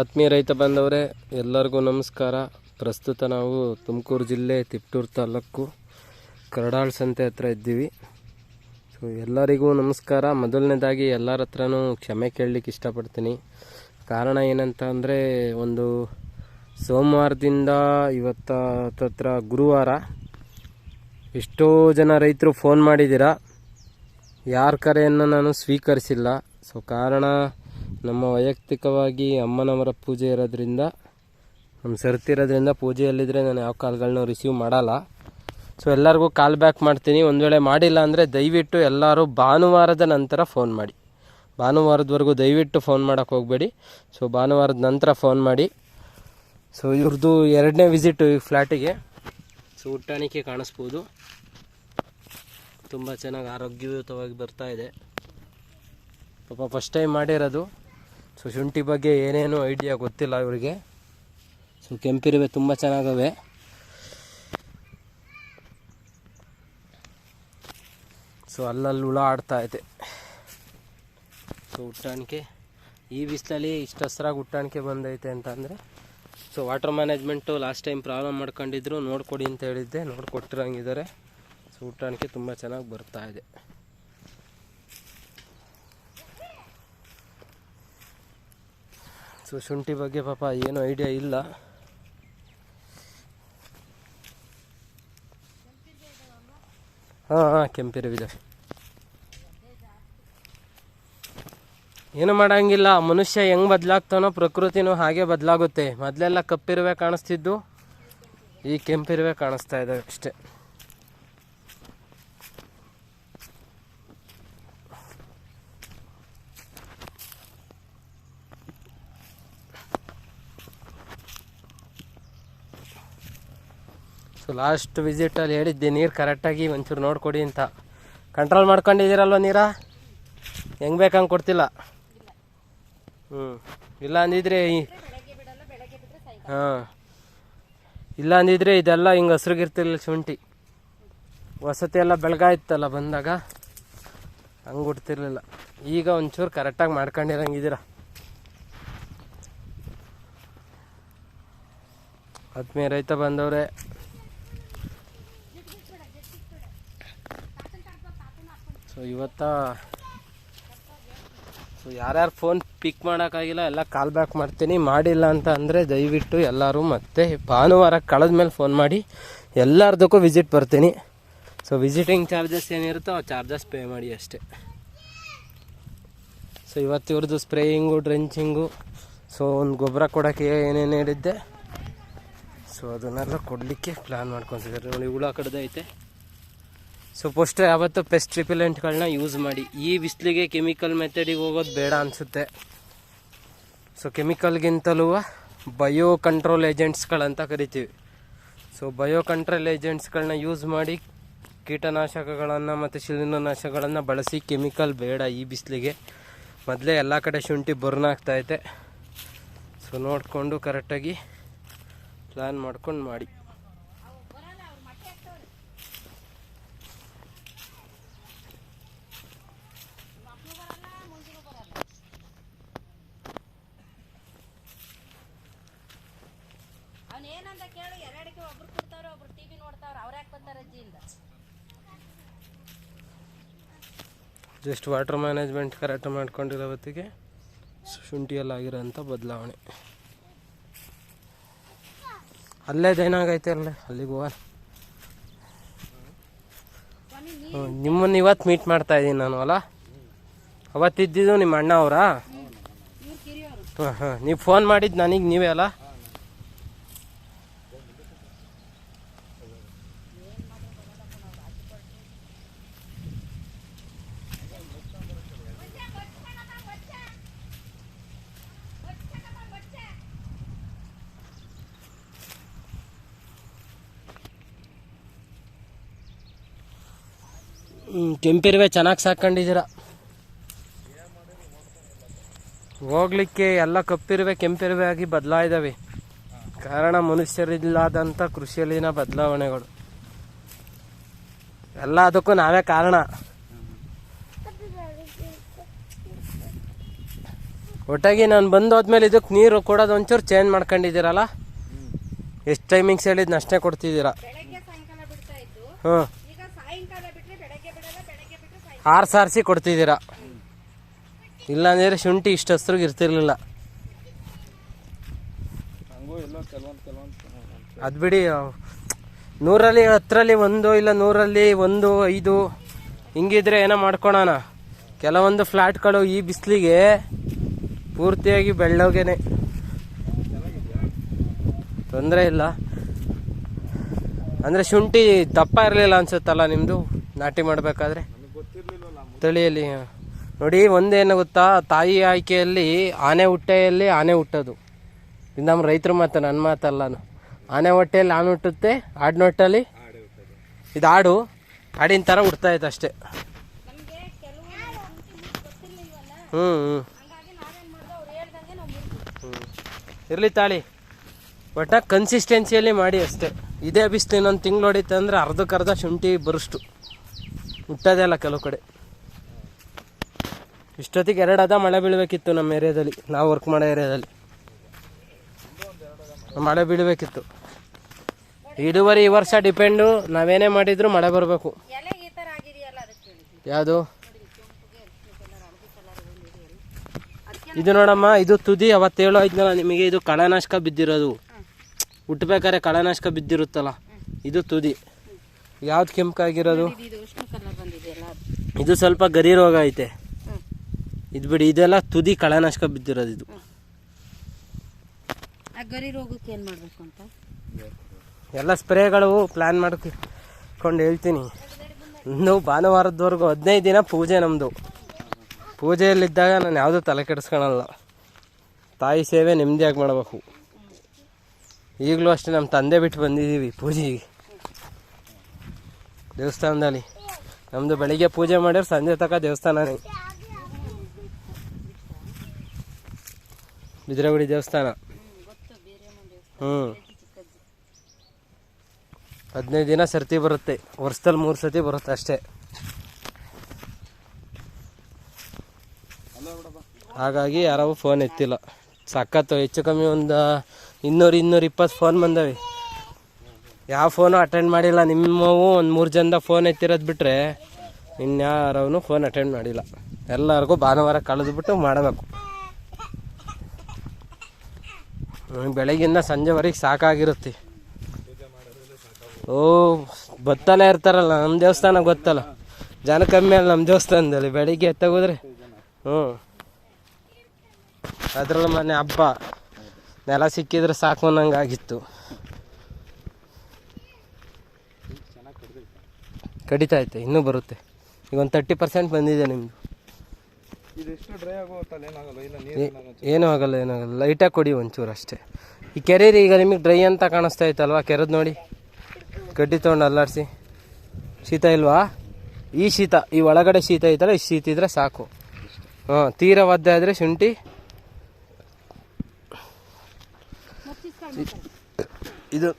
ಆತ್ಮೀಯ ರೈತ ಬಂದವರೇ ಎಲ್ಲರಿಗೂ ನಮಸ್ಕಾರ. ಪ್ರಸ್ತುತ ನಾವು ತುಮಕೂರು ಜಿಲ್ಲೆ ತಿಪ್ಟೂರು ತಾಲೂಕು ಕರಡಾಳ್ ಸಂತೆ ಹತ್ರ ಇದ್ದೀವಿ. ಸೊ ಎಲ್ಲರಿಗೂ ನಮಸ್ಕಾರ. ಮೊದಲನೇದಾಗಿ ಎಲ್ಲರ ಹತ್ರನೂ ಕ್ಷಮೆ ಕೇಳಲಿಕ್ಕೆ ಇಷ್ಟಪಡ್ತೀನಿ. ಕಾರಣ ಏನಂತ ಅಂದರೆ, ಒಂದು ಸೋಮವಾರದಿಂದ ಇವತ್ತ ಹತ್ರ ಗುರುವಾರ ಎಷ್ಟೋ ಜನ ರೈತರು ಫೋನ್ ಮಾಡಿದ್ದೀರಾ. ಯಾರ ಕರೆಯನ್ನು ನಾನು ಸ್ವೀಕರಿಸಿಲ್ಲ. ಸೊ ಕಾರಣ ನಮ್ಮ ವೈಯಕ್ತಿಕವಾಗಿ ಅಮ್ಮನವರ ಪೂಜೆ ಇರೋದ್ರಿಂದ, ನಮ್ಮ ಸರ್ತಿರೋದ್ರಿಂದ ಪೂಜೆಯಲ್ಲಿದ್ದರೆ ನಾನು ಯಾವ ಕಾಲ್ಗಳನ್ನೂ ರಿಸೀವ್ ಮಾಡಲ್ಲ. ಸೊ ಎಲ್ಲರಿಗೂ ಕಾಲ್ ಬ್ಯಾಕ್ ಮಾಡ್ತೀನಿ. ಒಂದು ವೇಳೆ ಮಾಡಿಲ್ಲ ಅಂದರೆ ದಯವಿಟ್ಟು ಎಲ್ಲರೂ ಭಾನುವಾರದ ನಂತರ ಫೋನ್ ಮಾಡಿ. ಭಾನುವಾರದವರೆಗೂ ದಯವಿಟ್ಟು ಫೋನ್ ಮಾಡೋಕ್ಕೆ ಹೋಗಬೇಡಿ. ಸೊ ಭಾನುವಾರದ ನಂತರ ಫೋನ್ ಮಾಡಿ. ಸೊ ಇವ್ರದ್ದು ಎರಡನೇ ವಿಸಿಟು ಈ ಫ್ಲ್ಯಾಟಿಗೆ ಸೊ ಹುಟ್ಟಾಣಿಕೆ ಕಾಣಿಸ್ಬೋದು. ತುಂಬ ಚೆನ್ನಾಗಿ ಆರೋಗ್ಯಯುತವಾಗಿ ಬರ್ತಾ ಇದೆ. ಪಾಪ ಫಸ್ಟ್ ಟೈಮ್ ಮಾಡಿರೋದು. ಸೊ ಶುಂಠಿ ಬಗ್ಗೆ ಏನೇನು ಐಡಿಯಾ ಗೊತ್ತಿಲ್ಲ ಇವರಿಗೆ. ಸೊ ಕೆಂಪಿರುವೆ ತುಂಬ ಚೆನ್ನಾಗವೆ. ಸೊ ಅಲ್ಲಲ್ಲಿ ಹುಳ ಆಡ್ತಾ ಐತೆ ಸೊ ಹುಟ್ಟಾಣಿಕೆ. ಈ ಬಿಸಿಲಲ್ಲಿ ಇಷ್ಟು ಹಸ್ರಾಗಿ ಹುಟ್ಟಾಣಿಕೆ ಬಂದೈತೆ ಅಂತ ಅಂದರೆ so water management last time problem ಮಾಡ್ಕೊಂಡಿದ್ರು, ನೋಡ್ಕೊಡಿ ಅಂತ ಹೇಳಿದ್ದೆ, ನೋಡ್ಕೊಟ್ಟಿರಂಗಿದ್ದಾರೆ. ಸೊ ಹುಟ್ಟಾಣಿಕೆ ತುಂಬ ಚೆನ್ನಾಗಿ ಬರ್ತಾ ಇದೆ. ಸೊ ಶುಂಠಿ ಬಗ್ಗೆ ಪಾಪ ಏನು ಐಡಿಯಾ ಇಲ್ಲ. ಹಾಂ ಹಾಂ, ಕೆಂಪಿರವಿದೆ. ಏನು ಮಾಡಂಗಿಲ್ಲ, ಮನುಷ್ಯ ಹೆಂಗ್ ಬದಲಾಗ್ತಾನೋ ಪ್ರಕೃತಿನೂ ಹಾಗೆ ಬದಲಾಗುತ್ತೆ. ಮೊದಲೆಲ್ಲ ಕಪ್ಪಿರುವೆ ಕಾಣಿಸ್ತಿದ್ದು, ಈ ಕೆಂಪಿರುವೆ ಕಾಣಿಸ್ತಾ ಇದ್ದಾವೆ ಅಷ್ಟೇ. ಸೊ ಲಾಸ್ಟ್ ವಿಸಿಟಲ್ಲಿ ಹೇಳಿದ್ದೆ, ನೀರು ಕರೆಕ್ಟಾಗಿ ಒಂಚೂರು ನೋಡ್ಕೊಡಿ ಅಂತ. ಕಂಟ್ರೋಲ್ ಮಾಡ್ಕೊಂಡಿದ್ದೀರಲ್ವ ನೀರ? ಹೆಂಗೆ ಬೇಕಂಗೆ ಕೊಡ್ತಿಲ್ಲ? ಹ್ಞೂ ಇಲ್ಲ ಅಂದಿದ್ರೆ ಹಾಂ. ಇಲ್ಲ ಅಂದಿದ್ರೆ ಇದೆಲ್ಲ ಹಿಂಗೆ ಹಸ್ರಿಗಿರ್ತಿರ್ಲಿಲ್ಲ ಶುಂಠಿ. ವಸತಿ ಎಲ್ಲ ಬೆಳಗಾಯ್ತಲ್ಲ ಬಂದಾಗ. ಹಂಗೆ ಹುಡ್ತಿರ್ಲಿಲ್ಲ ಈಗ ಒಂಚೂರು ಕರೆಕ್ಟಾಗಿ ಮಾಡ್ಕೊಂಡಿರಂಗಿದ್ದೀರ? ಆದ್ಮೇಲೆ ರೈತ ಬಂದವ್ರೆ. ಸೊ ಇವತ್ತ ಸೊ ಯಾರ್ಯಾರು ಫೋನ್ ಪಿಕ್ ಮಾಡೋಕ್ಕಾಗಿಲ್ಲ, ಎಲ್ಲ ಕಾಲ್ ಬ್ಯಾಕ್ ಮಾಡ್ತೀನಿ. ಮಾಡಿಲ್ಲ ಅಂತ ಅಂದರೆ ದಯವಿಟ್ಟು ಎಲ್ಲರೂ ಮತ್ತೆ ಭಾನುವಾರ ಕಳೆದ ಮೇಲೆ ಫೋನ್ ಮಾಡಿ. ಎಲ್ಲರದಕ್ಕೂ ವಿಸಿಟ್ ಬರ್ತೀನಿ. ಸೊ ವಿಸಿಟಿಂಗ್ ಚಾರ್ಜಸ್ ಏನಿರುತ್ತೋ ಆ ಚಾರ್ಜಸ್ ಪೇ ಮಾಡಿ ಅಷ್ಟೇ. ಸೊ ಇವತ್ತು ಇವ್ರದ್ದು ಸ್ಪ್ರೇಯಿಂಗು ಡ್ರೆಂಚಿಂಗು ಸೊ ಒಂದು ಗೊಬ್ಬರ ಕೊಡೋಕ್ಕೆ ಏನೇನು ಹೇಳಿದ್ದೆ. ಸೊ ಅದನ್ನೆಲ್ಲ ಕೊಡಲಿಕ್ಕೆ ಪ್ಲ್ಯಾನ್ ಮಾಡ್ಕೊತಿದ್ದಾರೆ. ನೋಡಿ, ಹುಳ ಕಡ್ದೈತೆ. ಸೊ ಫಸ್ಟ್ ಯಾವತ್ತು ಪೆಸ್ಟ್ ರಿಪಿಲೆಂಟ್ಗಳನ್ನ ಯೂಸ್ ಮಾಡಿ. ಈ ಬಿಸಿಲಿಗೆ ಕೆಮಿಕಲ್ ಮೆಥಡಿಗೆ ಹೋಗೋದು ಬೇಡ ಅನಿಸುತ್ತೆ. ಸೊ ಕೆಮಿಕಲ್ಗಿಂತಲೂ ಬಯೋ ಕಂಟ್ರೋಲ್ ಏಜೆಂಟ್ಸ್ಗಳಂತ ಕರಿತೀವಿ. ಸೊ ಬಯೋ ಕಂಟ್ರೋಲ್ ಏಜೆಂಟ್ಸ್ಗಳನ್ನ ಯೂಸ್ ಮಾಡಿ ಕೀಟನಾಶಕಗಳನ್ನು ಮತ್ತು ಶಿಲೀಂಧ್ರನಾಶಕಗಳನ್ನು ಬಳಸಿ ಕೆಮಿಕಲ್ ಬೇಡ ಈ ಬಿಸಿಲಿಗೆ. ಮೊದಲೇ ಎಲ್ಲ ಕಡೆ ಶುಂಠಿ ಬರ್ನ್ ಇದೆ ಸೊ ನೋಡಿಕೊಂಡು ಕರೆಕ್ಟಾಗಿ ಪ್ಲ್ಯಾನ್ ಮಾಡ್ಕೊಂಡು ಮಾಡಿ. ಏನಂತ ಕೇಳಿ ಎರಡಕ್ಕೆ ಒಬ್ರು ಕೊಡ್ತಾರ ಒಬ್ರು ಟಿವಿ ನೋಡ್ತಾವ್ರ. ಅವ್ರ ಯಾಕೆ ಬಂದಾರ ಅಜ್ಜಿಯಿಂದ? ಜಸ್ಟ್ ವಾಟರ್ ಮ್ಯಾನೇಜ್ಮೆಂಟ್ ಕರೆಕ್ಟ್ ಮಾಡ್ಕೊಂಡಿರೋ ಹೊತ್ತಿಗೆ ಶುಂಠಿಯಲ್ಲಾಗಿರೋಂಥ ಆಗಿರೋಂಥ ಬದಲಾವಣೆ ಅಲ್ಲೇದೇನಾಗೈತೆ ಅಲ್ಲೇ ಅಲ್ಲಿಗೆ ಹೋಗ ನಿಮ್ಮನ್ನು ನಿಮ್ಮನ್ನ ಇವತ್ತು ಮೀಟ್ ಮಾಡ್ತಾ ಇದ್ದೀನಿ ನಾನು ಅಲ್ಲ? ಅವತ್ತಿದ್ದು ನಿಮ್ಮ ಅಣ್ಣ ಅವರಾ ಹಾಂ ಹಾಂ ನೀವು ಫೋನ್ ಮಾಡಿದ್ದು ನನಗೆ ನೀವೇ ಅಲ್ಲ? ಕೆಂಪಿರುವೆ ಚೆನ್ನಾಗಿ ಸಾಕೊಂಡಿದ್ದೀರ ಹೋಗ್ಲಿಕ್ಕೆ ಎಲ್ಲ ಕಪ್ಪಿರುವೆ ಕೆಂಪಿರುವೆ ಆಗಿ ಬದಲಾಯಿದ್ದಾವೆ ಕಾರಣ ಮನುಷ್ಯರಿಲ್ಲಾದಂಥ ಕೃಷಿಯಲ್ಲಿನ ಬದಲಾವಣೆಗಳು. ಎಲ್ಲ ಅದಕ್ಕೂ ನಾವೇ ಕಾರಣ. ಒಟ್ಟಾಗಿ ನಾನು ಬಂದೋದ್ಮೇಲೆ ಇದಕ್ಕೆ ನೀರು ಕೊಡೋದು ಒಂಚೂರು ಚೇಂಜ್ ಮಾಡ್ಕೊಂಡಿದ್ದೀರಲ್ಲ? ಎಷ್ಟು ಟೈಮಿಂಗ್ಸ್ ಹೇಳಿದ್ನ ಅಷ್ಟೇ ಕೊಡ್ತಿದ್ದೀರಾ? ಹ್ಞೂ ಈಗ ಸಾಯಂಕಾಲ ಬಿಟ್ರೆ ಬೆಳಗ್ಗೆ ಬಿಡಲ್ಲ ಬೆಳಗ್ಗೆ ಕೊಡ್ತಿದ್ದೀರ? ಇಲ್ಲಾಂದರೆ ಶುಂಠಿ ಇಷ್ಟು ಹಸ್ರಿಗೆ ಇರ್ತಿರ್ಲಿಲ್ಲ ಅದು ಬಿಡಿ ನೂರಲ್ಲಿ ಹತ್ತರಲ್ಲಿ ಒಂದು ಇಲ್ಲ ನೂರಲ್ಲಿ ಒಂದು ಐದು ಹಿಂಗಿದ್ರೆ ಏನೋ ಮಾಡ್ಕೊಳೋಣ. ಕೆಲವೊಂದು ಫ್ಲ್ಯಾಟ್ಗಳು ಈ ಬಿಸಿಲಿಗೆ ಪೂರ್ತಿಯಾಗಿ ಬೆಳ್ಳೋಗೇನೆ. ತೊಂದರೆ ಇಲ್ಲ. ಅಂದರೆ ಶುಂಠಿ ದಪ್ಪ ಇರಲಿಲ್ಲ ಅನ್ಸುತ್ತಲ್ಲ ನಿಮ್ಮದು ನಾಟಿ ಮಾಡಬೇಕಾದ್ರೆ? ತಳಿಯಲ್ಲಿ ನೋಡಿ, ಒಂದೇನು ಗೊತ್ತಾ? ತಾಯಿ ಆಯ್ಕೆಯಲ್ಲಿ ಆನೆ ಹುಟ್ಟೆಯಲ್ಲಿ ಆನೆ ಹುಟ್ಟೋದು. ಇದು ನಮ್ಮ ರೈತರ ಮಾತು ನನ್ನ ಮಾತಲ್ಲನು ಆನೆ ಹೊಟ್ಟೆಯಲ್ಲಿ ಆನೆ ಹುಟ್ಟುತ್ತೆ, ಆಡಿನ ಹೊಟ್ಟೆಯಲ್ಲಿ ಆಡೆ ಇದು ಆಡು. ಆಡಿನ ಥರ ಹುಡ್ತಾ ಇತ್ತು ಅಷ್ಟೇ. ಹ್ಞೂ ಹ್ಞೂ ಇರಲಿ ತಾಳಿ. ಒಟ್ಟ ಕನ್ಸಿಸ್ಟೆನ್ಸಿಯಲ್ಲಿ ಮಾಡಿ ಅಷ್ಟೇ. ಇದೇ ಬಿಸಿಲು ಇನ್ನೊಂದು ತಿಂಗಳು ಹೊಡಿತಂದ್ರೆ ಅರ್ಧಕ್ಕರ್ಧ ಶುಂಠಿ ಬರುಷ್ಟು. ಹುಟ್ಟೋದೇ ಇಲ್ಲ ಕೆಲವು ಕಡೆ. ಇಷ್ಟೊತ್ತಿಗೆ ಎರಡು ಅದ ಮಳೆ ಬೀಳಬೇಕಿತ್ತು ನಮ್ಮ ಏರಿಯಾದಲ್ಲಿ. ನಾವು ವರ್ಕ್ ಮಾಡೋ ಏರಿಯಾದಲ್ಲಿ. ಮಳೆ ಬೀಳಬೇಕಿತ್ತು. ಇಳುವರಿ ಈ ವರ್ಷ ಡಿಪೆಂಡು ನಾವೇನೇ ಮಾಡಿದ್ರು ಮಳೆ ಬರಬೇಕು. ಯಾವುದು? ಇದು ನೋಡಮ್ಮ, ಇದು ತುದಿ ಅವತ್ತೇಳು ಹೇಳೋ ಇದ್ನಲ್ಲ ನಿಮಗೆ, ಇದು ಕಳೆನಾಶಕ ಬಿದ್ದಿರೋದು. ಹುಟ್ಟಬೇಕಾದ್ರೆ ಕಳೆನಾಶಕ ಬಿದ್ದಿರುತ್ತಲ್ಲ, ಇದು ತುದಿ. ಯಾವ್ದು ಕೆಂಪಾಗಿರೋದು ಇದು ಸ್ವಲ್ಪ ಗರಿ ರೋಗ ಐತೆ. ಇದು ಬಿಡಿ ಇದೆಲ್ಲ ತುದಿ ಕಳೆನಾಶಕ ಬಿದ್ದಿರೋದು ಇದು. ಗರಿ ರೋಗಕ್ಕೆ ಏನು ಮಾಡಬೇಕು ಅಂತ? ಎಲ್ಲ ಸ್ಪ್ರೇಗಳು ಪ್ಲ್ಯಾನ್ ಮಾಡ್ಕೊಂಡು ಹೇಳ್ತೀನಿ. ಇನ್ನು ಭಾನುವಾರದವರೆಗೂ ಹದಿನೈದು ದಿನ ಪೂಜೆ ನಮ್ಮದು ಪೂಜೆಯಲ್ಲಿದ್ದಾಗ ನಾನು ಯಾವುದೂ ತಲೆ ಕೆಡಿಸ್ಕೊಳಲ್ಲ. ತಾಯಿ ಸೇವೆ ನೆಮ್ಮದಿಯಾಗಿ ಮಾಡಬೇಕು. ಈಗಲೂ ಅಷ್ಟೇ ನಮ್ಮ ತಂದೆ ಬಿಟ್ಟು ಬಂದಿದ್ದೀವಿ ಪೂಜೆಗೆ. ದೇವಸ್ಥಾನದಲ್ಲಿ. ನಮ್ಮದು ಬೆಳಿಗ್ಗೆ ಪೂಜೆ ಮಾಡಿದ್ರೆ ಸಂಜೆ ತನಕ ದೇವಸ್ಥಾನನೇ. ಬಿದ್ರಗುಡಿ ದೇವಸ್ಥಾನ. ಹ್ಞೂ ಹದಿನೈದು ದಿನ ಸರ್ತಿ ಬರುತ್ತೆ. ವರ್ಷದಲ್ಲಿ ಮೂರು ಸರ್ತಿ ಬರುತ್ತೆ ಅಷ್ಟೇ. ಹಾಗಾಗಿ ಯಾರೂ ಫೋನ್ ಎತ್ತಿಲ್ಲ. ಸಖತ್ತು ಹೆಚ್ಚು ಕಮ್ಮಿ ಒಂದು ಇನ್ನೂರು ಇನ್ನೂರು ಇಪ್ಪತ್ತು ಫೋನ್ ಬಂದವೆ. ಯಾವ ಫೋನು ಅಟೆಂಡ್ ಮಾಡಿಲ್ಲ. ನಿಮ್ಮವು ಒಂದು ಮೂರು ಜನದ ಫೋನ್ ಎತ್ತಿರೋದು ಬಿಟ್ಟರೆ ಇನ್ಯಾರವನು ಫೋನ್ ಅಟೆಂಡ್ ಮಾಡಿಲ್ಲ. ಎಲ್ಲರಿಗೂ ಭಾನುವಾರ ಕಳೆದ್ಬಿಟ್ಟು ಮಾಡಬೇಕು. ಹ್ಮ್, ಬೆಳಗಿಂದ ಸಂಜೆವರೆಗೆ ಸಾಕಾಗಿರುತ್ತೆ. ಓ ಬತ್ತಲೇ ಇರ್ತಾರಲ್ಲ ನಮ್ಮ ದೇವಸ್ಥಾನ ಗೊತ್ತಲ್ಲ? ಜನ ಕಮ್ಮಿ ಅಲ್ಲ ನಮ್ಮ ದೇವಸ್ಥಾನದಲ್ಲಿ ಬೆಳಿಗ್ಗೆ ಎತ್ತಗೋದ್ರೆ? ಹ್ಞೂ ಅದ್ರಲ್ಲಿ ಮೊನ್ನೆ ಹಬ್ಬ. ನೆಲ ಸಿಕ್ಕಿದ್ರೆ ಸಾಕು ಅನ್ನಂಗೆ ಆಗಿತ್ತು ಕಡಿತಾ ಐತೆ ಇನ್ನೂ ಬರುತ್ತೆ. ಈಗ ಒಂದು ತರ್ಟಿ ಪರ್ಸೆಂಟ್ ಬಂದಿದೆ ನಿಮ್ಮದು ನೀರು ಏನಾಗಲ್ಲ ಏನೂ ಆಗಲ್ಲ ಏನಾಗಲ್ಲ. ಲೈಟಾಗಿ ಕೊಡಿ ಒಂಚೂರು ಅಷ್ಟೇ. ಈ ಕೆರೆರಿ ಈಗ ನಿಮಗೆ ಡ್ರೈ ಅಂತ ಕಾಣಿಸ್ತಾ ಇತ್ತಲ್ವಾ ಕೆರೆದು ನೋಡಿ. ಗಡ್ಡಿ ತೊಗೊಂಡು ಅಲ್ಲಾಡಿಸಿ. ಶೀತ ಇಲ್ವಾ? ಈ ಶೀತ ಈ ಒಳಗಡೆ ಶೀತ ಐತಲ್ಲ ಈ ಶೀತ ಇದ್ರೆ ಸಾಕು. ಹಾಂ ತೀರ ಒದ್ದೆ ಆದರೆ ಶುಂಠಿ. ಇದು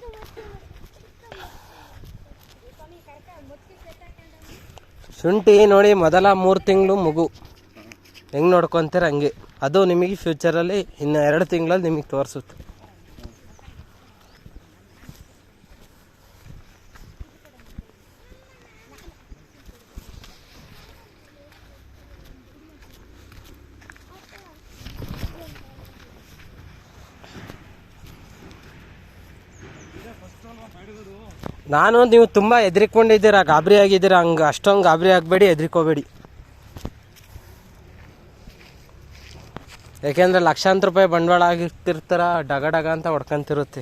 ಶುಂಠಿ ನೋಡಿ ಮೊದಲ ಮೂರು ತಿಂಗಳು ಮಗು. ಹೆಂಗೆ ನೋಡ್ಕೊತೀರ ಹಂಗೆ. ಅದು ನಿಮಗೆ ಫ್ಯೂಚರಲ್ಲಿ ಇನ್ನು ಎರಡು ತಿಂಗಳಲ್ಲಿ ನಿಮಗೆ ತೋರಿಸುತ್ತೆ. ನಾನು, ನೀವು ತುಂಬ ಹೆದರಿಕೊಂಡಿದ್ದೀರಾ, ಗಾಬರಿ ಆಗಿದ್ದೀರಾ, ಹಂಗೆ ಅಷ್ಟೊಂದು ಗಾಬರಿ ಆಗಬೇಡಿ, ಹೆದರಿಕೋಬೇಡಿ. ಯಾಕೆಂದ್ರೆ ಲಕ್ಷಾಂತರ ರೂಪಾಯಿ ಬಂಡವಾಳ ಆಗಿರ್ತಿರ್ತಾರ, ಡಗ ಡಗ ಅಂತ ಹೊಡ್ಕೊಂತಿರುತ್ತೆ.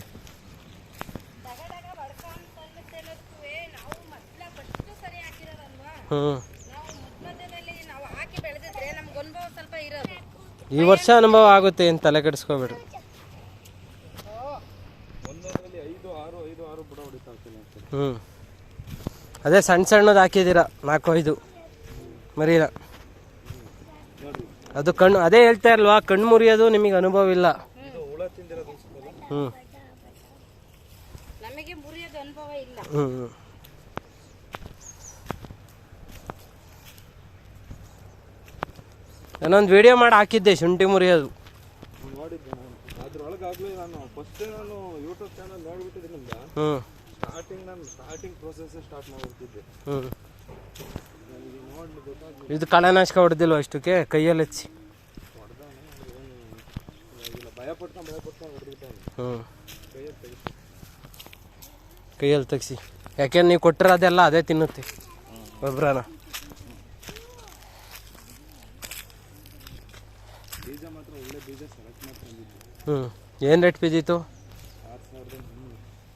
ಹ್ಞೂ ಈ ವರ್ಷ ಅನುಭವ ಆಗುತ್ತೆ ಏನು ತಲೆ ಕೆಡಿಸ್ಕೋಬೇಡ್ರಿ. ಒಂದೊಂದರಲ್ಲಿ ಐದು ಆರು ಐದು ಆರು ಬುಡ ಹೊಡಿತಾ ಇರ್ತೀನಿ ಹ್ಞೂ ಅದೇ ಸಣ್ಣ ಸಣ್ಣದು ಹಾಕಿದ್ದೀರಾ ನಾಲ್ಕು ಐದು ಮರೀನಾ. ಅದು ಕಣ್ಣು ಅದೇ ಹೇಳ್ತಾ ಇಲ್ವಾ ಕಣ್ಣು ಮುರಿಯೋದು ನಿಮಗೆ ಅನುಭವ ಇಲ್ಲ. ಹ್ಞೂ ನಮಗೆ ಮುರಿಯೋದು ಅನುಭವ ಇಲ್ಲ. ಹ್ಞೂ ಹ್ಞೂ ನಾನೊಂದು ವಿಡಿಯೋ ಮಾಡಿ ಹಾಕಿದ್ದೆ ಶುಂಠಿ ಮುರಿಯೋದು. ಅದ್ರೊಳಗಾಗಲೇ ನಾನು ಫಸ್ಟ್ ನಾನು ಯೂಟ್ಯೂಬ್ ಚಾನಲ್ ನೋಡ್ಬಿಟ್ಟಿದ್ರಿಂದ ಹ್ಞೂ ಸ್ಟಾರ್ಟಿಂಗ್ ನಾನು ಸ್ಟಾರ್ಟಿಂಗ್ ಪ್ರೊಸೆಸ್ ಸ್ಟಾರ್ಟ್ ಮಾಡ್ಬಿಡ್ತಿದ್ದೆ ಇದು ಕಳೆನಾಶಕ ಹೊಡೆದಿಲ್ವ ಅಷ್ಟಕ್ಕೆ ಕೈಯಲ್ಲಿ ಹಚ್ಚಿ. ಹ್ಞೂ ಕೈಯಲ್ಲಿ ತೆಗ್ಸಿ. ಯಾಕೆಂದ್ರೆ ನೀವು ಕೊಟ್ಟಿರೋದೆಲ್ಲ ಅದೇ ತಿನ್ನುತ್ತೆ ಗೊಬ್ಬರನ ಹ್ಞೂ ಏನು ರೇಟ್ ಬಿದ್ದಿತ್ತು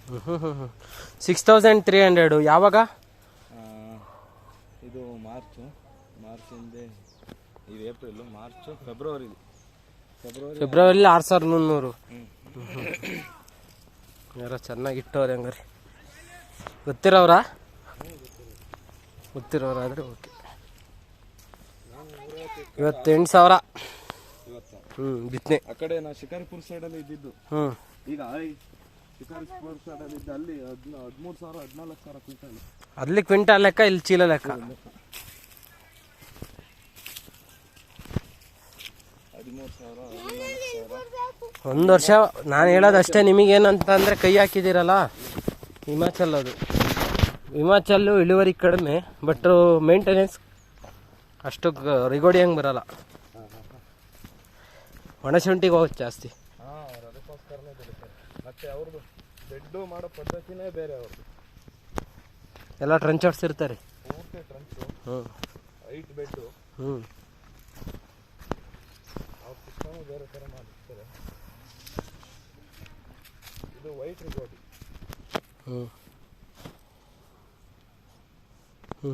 ಹ್ಞೂ ಹ್ಞೂ ಹ್ಞೂ ಸಿಕ್ಸ್ ತೌಸಂಡ್ ತ್ರೀ ಹಂಡ್ರೆಡು ಯಾವಾಗ? ಇದು ಮಾರ್ಚು ಮಾರ್ಚಿಂದ ಇದು ಏಪ್ರಿಲ್ ಮಾರ್ಚು ಫೆಬ್ರವರಿ. ಫೆಬ್ರವರಿ ಫೆಬ್ರವರಿಲಿ ಆರು ಸಾವಿರದ ಮುನ್ನೂರು. ಯಾರೋ ಚೆನ್ನಾಗಿ ಇಟ್ಟವ್ರೆ ಹಂಗಾರೆ. ಗೊತ್ತಿರೋರ ಗೊತ್ತಿರೋರಾದ್ರೆ ಓಕೆ ಇವತ್ತೆಂಟು ಸಾವಿರ. ಹ್ಞೂ ಬಿತ್ತನೆ. ಆ ಕಡೆ ನಾ ಶಿಕಾರಿಪುರ ಸೈಡಲ್ಲಿ ಇದ್ದಿದ್ದು. ಹ್ಞೂ ಈಗ ಶಿಕಾರಿಪುರ ಸೈಡಲ್ಲಿ ಇದ್ದ ಅಲ್ಲಿ ಹದಿನ ಹದಿಮೂರು ಸಾವಿರ ಹದಿನಾಲ್ಕು ಸಾವಿರ ಕ್ವಿಂಟಲ್. ಅಲ್ಲಿ ಕ್ವಿಂಟಾಲ್ ಲೆಕ್ಕ ಇಲ್ಲಿ ಚೀಲ ಲೆಕ್ಕ. ಹದಿಮೂರು ಸಾವಿರ ಹದಿನಾಲ್ಕು ಸಾವಿರ ಒಂದು ವರ್ಷ ನಾನು ಹೇಳೋದಷ್ಟೇ ನಿಮಗೇನಂತ ಅಂದರೆ ಕೈ ಹಾಕಿದ್ದೀರಲ್ಲ? ಹಿಮಾಚಲ್ ಅದು. ಹಿಮಾಚಲ್ಲು ಇಳುವರಿ ಕಡಿಮೆ ಬಟ್ ಮೇಂಟೆನೆನ್ಸ್ ಅಷ್ಟು ರಿಗೋಡಿ ಹಂಗೆ ಬರಲ್ಲ. ಒಣಶುಂಠಿಗೆ ಹೋಗುತ್ತೆ ಜಾಸ್ತಿ. ಅವ್ರು ಬೆಳಿತಾರೆ ಮತ್ತೆ ಅವ್ರದ್ದು ಬೆಡ್ಡು ಮಾಡೋ ಪದ್ಧತಿನೇ ಬೇರೆ ಅವ್ರದ್ದು ಎಲ್ಲ ಟ್ರಂಚ್ ಇರ್ತಾರೆ. ಪೂರ್ತಿ ಟ್ರಂಚು ಹೈಟ್ ಬೆಡ್ಡು. ಹ್ಞೂ ಅವ್ರ ಸಿಸ್ಟಮ್ ಬೇರೆ ಥರ ಮಾಡಿರ್ತಾರೆ. ಇದು ವೈಟ್ ರಿಪೋರ್ಟ್ ಹ್ಞೂ